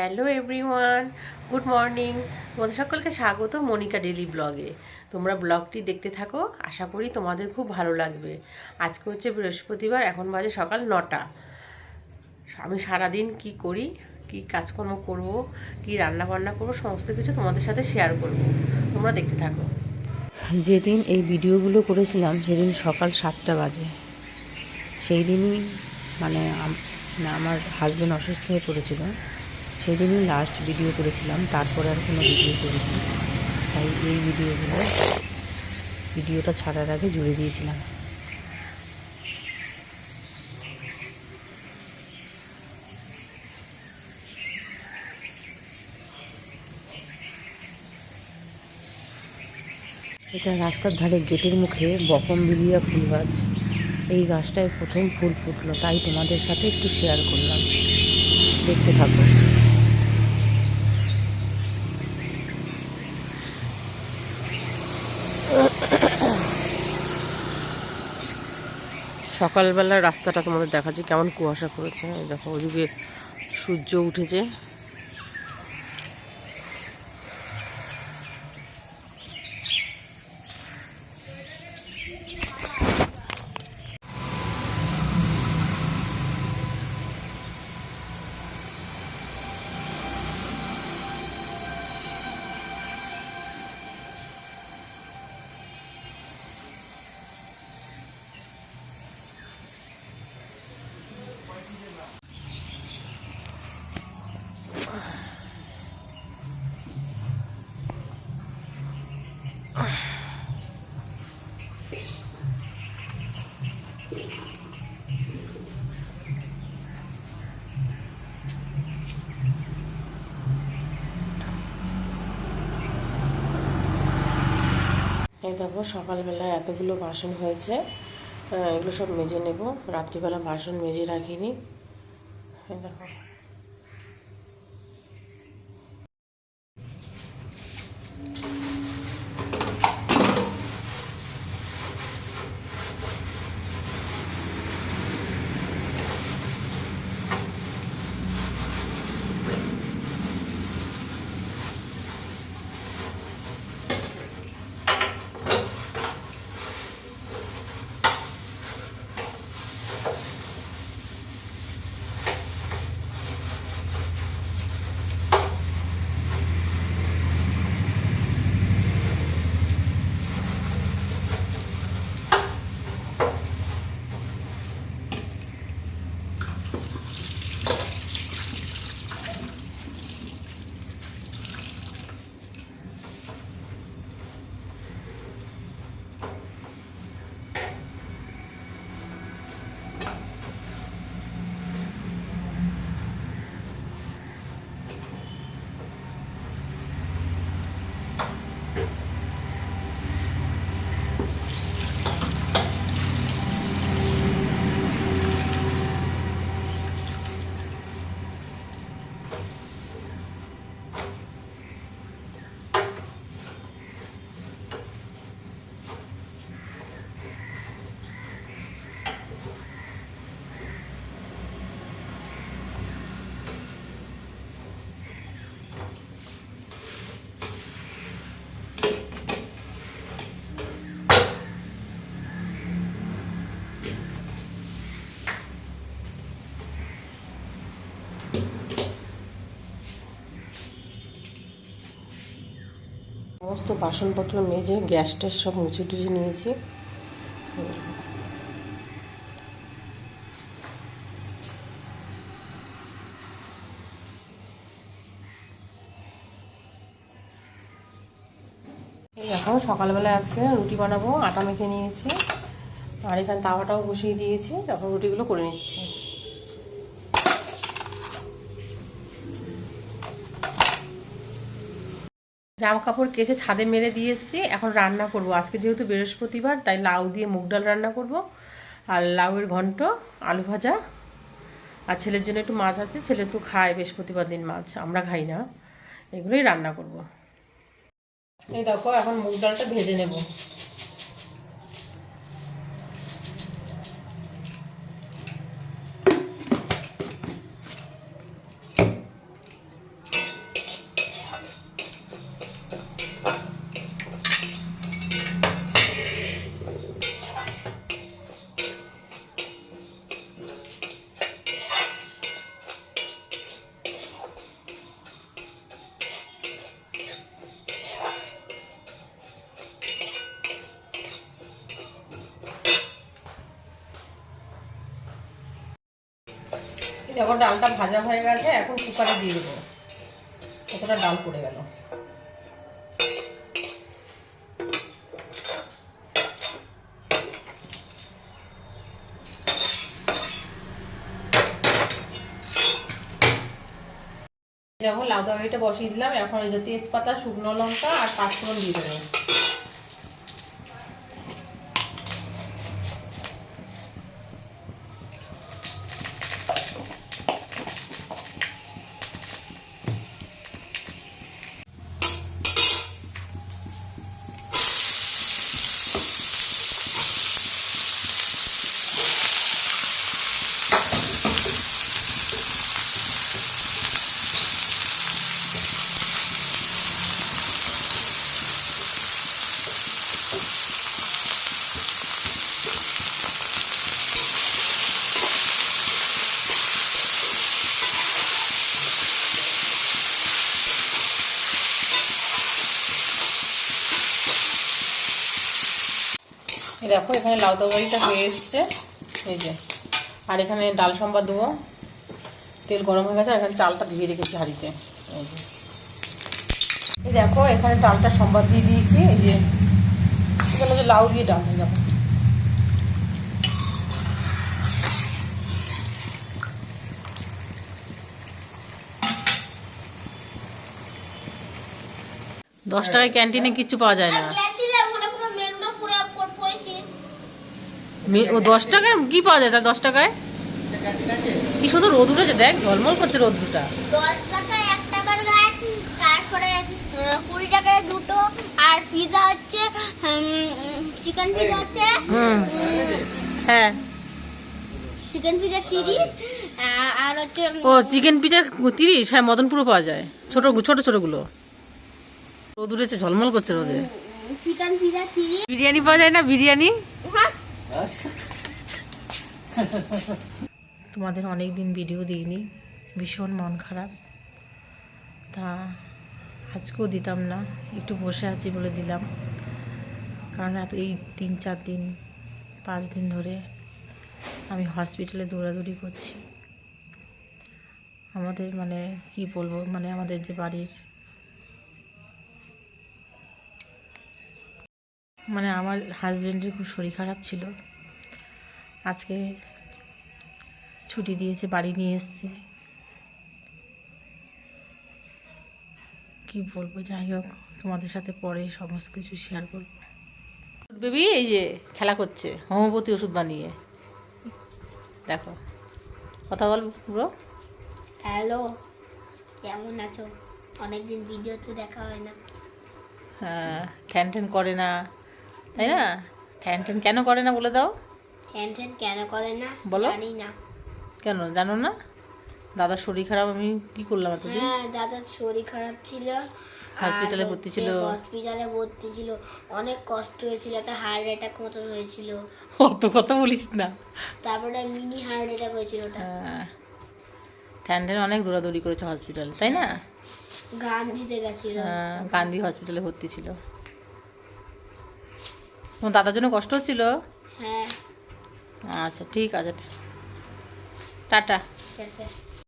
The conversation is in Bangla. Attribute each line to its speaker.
Speaker 1: Hello everyone, good morning. তোমাদের সকলকে স্বাগত মনিকা ডেলি ব্লগে। তোমরা ব্লগটি দেখতে থাকো, আশা করি তোমাদের খুব ভালো লাগবে। আজকে হচ্ছে বৃহস্পতিবার, এখন বাজে সকাল নটা। আমি সারাদিন কি করি, কি কাজকর্ম করব, কি রান্না বান্না করব, সমস্ত কিছু তোমাদের সাথে শেয়ার করব। তোমরা দেখতে থাকো। যেদিন এই ভিডিওগুলো করেছিলাম, সেদিন সকাল সাতটা বাজে। সেই দিনই মানে আমার হাজব্যান্ড অসুস্থ হয়ে পড়েছিল। সেই দিনই লাস্ট ভিডিও করেছিলাম, তারপরে আর কোনো ভিডিও করিনি। তাই এই ভিডিওগুলো ভিডিওটা ছাড়ার আগে জুড়ে দিয়েছিলাম। এটা রাস্তার ধারে গেটের মুখে বকম বিলিয়া ফুল গাছ। এই গাছটায় প্রথম ফুল ফুটলো, তাই তোমাদের সাথে একটু শেয়ার করলাম। দেখতে থাকো। সকালবেলা রাস্তাটা তোমাদের দেখাচ্ছি কেমন কুয়াশা করেছে দেখো ওদিকে সূর্য উঠেছে। এই দেখো সকালবেলা এতগুলো বাসন হয়েছে এগুলো সব মেজে নেব। রাত্রিবেলা বাসন মেজে রাখিনি। এই দেখো। সমস্ত বাসনপত্র মেজে গ্যাস ট্যাস সব মুছে টুছে নিয়েছি। এখন সকালবেলায় আজকে রুটি বানাবো, আটা মেখে নিয়েছি। আর এখানে তাওয়াটাও বসিয়ে দিয়েছি এখন রুটিগুলো করে নিচ্ছি। জামা কাপড় কেচে ছাদে মেরে দিয়ে এসেছি, এখন রান্না করব। আজকে যেহেতু বৃহস্পতিবার, তাই লাউ দিয়ে মুগ ডাল রান্না করব। আর লাউয়ের ঘন্ট, আলু ভাজা। আর ছেলের জন্য একটু মাছ আছে, ছেলে তো খায় বৃহস্পতিবার দিন মাছ, আমরা খাই না। এগুলোই রান্না করব। এই দেখো, এখন মুগ ডালটা ভেজে নেব। দেখো ডালটা ভাজা হয়ে গেছে, এখন কুকারে দিয়ে দেবো। কতটা ডাল পড়ে গেল। দেখো লাউ তরকারিটা বসিয়ে দিলাম, এখন এই যে তেজপাতা, শুকনো লঙ্কা আর পাঁচফোড়ন দিয়ে দেবো। দেখো, এখানে লাউ তরকারিটা হয়ে এসছে। এই যে, আর এখানে ডাল সম্বাদ দেবো। তেল গরম হয়ে গেছে, আর এখানে চালটা ধুয়ে রেখেছি হাঁড়িতে। এই যে, এই দেখো, এখানে ডালটা সম্বাদ দিয়ে দিয়েছি। এই যে এখানে যে লাউ দিয়ে ডাল হয়ে যাব। দশ টাকায় ক্যান্টিনে কিছু পাওয়া যায় না। ও দশ টাকায় কি পাওয়া যায় তা দশ টাকায়? কি সুন্দর রোদ উঠেছে দেখ ঝলমল করছে রোদ্রুটা।
Speaker 2: দশ টাকায় এক টাকার গাছ তারপরে আহ, কুড়ি টাকায় দুটো আর পিজা হচ্ছে চিকেন পিজা হচ্ছে
Speaker 1: হ্যাঁ।
Speaker 2: চিকেন পিজা তিরিশ আর হচ্ছে
Speaker 1: ও চিকেন পিজা তিরিশ? হ্যাঁ মদনপুরও পাওয়া যায়। ছোট ছোট ছোটগুলো। রোদ উঠেছে ঝলমল করছে রোদে।
Speaker 2: চিকেন পিজা তিরিশ।
Speaker 1: বিরিয়ানি পাওয়া যায় না? বিরিয়ানি?
Speaker 2: হ্যাঁ।
Speaker 1: তোমাদের অনেক দিন ভিডিও দিইনি। ভীষণ মন খারাপ। তা আজকেও দিতাম না, একটু বসে আছি বলে দিলাম। কারণ এত এই তিন, চার দিন, পাঁচ দিন ধরে আমি হসপিটালে দৌড়াদৌড়ি করছি। আমাদের মানে কি বলব মানে আমাদের যে বাড়ির মানে আমার হাজবেন্ডের খুব শরীর খারাপ ছিল। আজকে ছুটি দিয়েছে, বাড়ি নিয়ে এসছে। কি বলব? যাই হোক তোমাদের সাথে পরে সমস্ত কিছু শেয়ার করব। বেবি এই যে খেলা করছে হোমিওপ্যাথি ওষুধ বানিয়ে। দেখো। কথা বল পুরো।
Speaker 2: হ্যালো কেমন আছো? অনেকদিন ভিডিওতে দেখা হয় না।
Speaker 1: হ্যাঁ ঠ্যান ঠ্যান করে না তাই না? ঠ্যান ঠ্যান কেন করে না বলে দাও।
Speaker 2: ঠ্যান ঠ্যান কেন করে না
Speaker 1: বলো।
Speaker 2: জানি না।
Speaker 1: কেন? জানো না? দাদার শরীর খারাপ আমি কি করলাম এতদিন?
Speaker 2: হ্যাঁ দাদার শরীর খারাপ ছিল।
Speaker 1: হসপিটালে ভর্তি ছিল।
Speaker 2: হসপিটালে ভর্তি ছিল। অনেক কষ্ট হয়েছিল একটা হার্ট অ্যাটাক মতন হয়েছিল।
Speaker 1: অত কথা বলিস না।
Speaker 2: তারপরে মিনি হার্ট অ্যাটাক হয়েছিল ওটা।
Speaker 1: হ্যাঁ। ঠ্যান অনেক দৌড়াদৌড়ি করেছে হসপিটাল তাই না?
Speaker 2: গান দিতে গেছিল।
Speaker 1: হ্যাঁ, গান্ধী হসপিটালে ভর্তি ছিল। তোমার দাদার জন্য কষ্ট হচ্ছিল?
Speaker 2: হ্যাঁ।
Speaker 1: আচ্ছা ঠিক আছে। টাটা।
Speaker 2: আছে